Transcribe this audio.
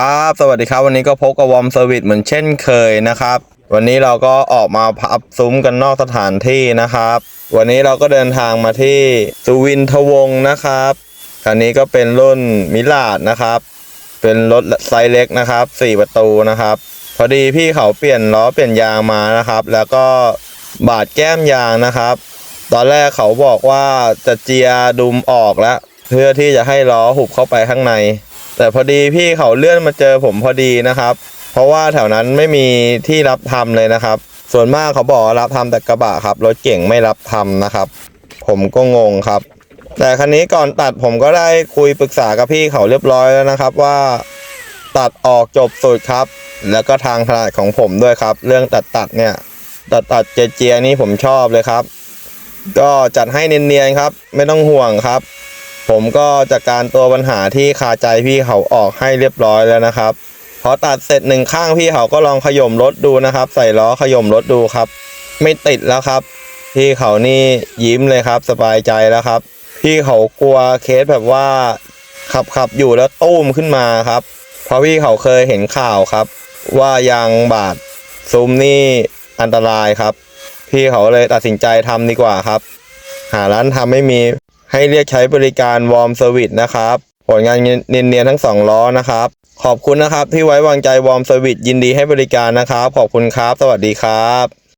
ครับ สวัสดีครับ วันนี้ก็พบกับวอมเซอร์วิสเหมือนเช่นเคยนะครับ วันนี้เราก็ออกมาพับซุ้มกันนอกสถานที่นะครับ วันนี้เราก็เดินทางมาที่สุวินทวงศ์นะครับคันนี้ก็เป็นรุ่นมิลาดนะครับ เป็นรถไซส์เล็กนะครับสี่ประตูนะครับ พอดีพี่เขาเปลี่ยนล้อเปลี่ยนยางมานะครับ แล้วก็บาดแก้มยางนะครับ ตอนแรกเขาบอกว่าจะเจียดุมออกแล้ว เพื่อที่จะให้ล้อหุบเข้าไปข้างใน แต่พอดีพี่เขาเลื่อนมาเจอผมพอดีนะครับ เพราะว่าแถวนั้นไม่มีที่รับทำเลยนะครับ ส่วนมากเขาบอกรับทำแต่กระบะครับ รถเก่งไม่รับทำนะครับ ผมก็งงครับ แต่คันนี้ก่อนตัดผมก็ได้คุยปรึกษากับพี่เขาเรียบร้อยแล้วนะครับว่าตัดออกจบสุดครับ แล้วก็ทางถนัดของผมด้วยครับ เรื่องตัดตัดเนี่ย ตัดตัดเจียๆนี่ผมชอบเลยครับ ก็จัดให้เนียนๆครับ ไม่ต้องห่วงครับ ผมก็จัดการตัวปัญหาที่คาใจพี่เขาออกให้เรียบร้อยแล้วนะครับ พอตัดเสร็จหนึ่งข้างพี่เขาก็ลองขย่มรถดูนะครับ ใส่ล้อขย่มรถดูครับ ไม่ติดแล้วครับพี่เขานี่ยิ้มเลยครับสบายใจแล้วครับ พี่เขากลัวเคสแบบว่า ขับขับอยู่แล้วตุ้มขึ้นมาครับเพราะพี่เขาเคยเห็นข่าวครับ ว่ายางบาดซุ้มนี่อันตรายครับ พี่เขาเลยตัดสินใจทำดีกว่าครับ หาร้านทำไม่มี ให้เรียกใช้บริการวอร์มเซอร์วิสนะครับ ผลงานเนียนๆทั้งสองล้อนะครับ ขอบคุณนะครับที่ไว้วางใจวอร์มเซอร์วิสยินดีให้บริการนะครับ ขอบคุณครับ สวัสดีครับ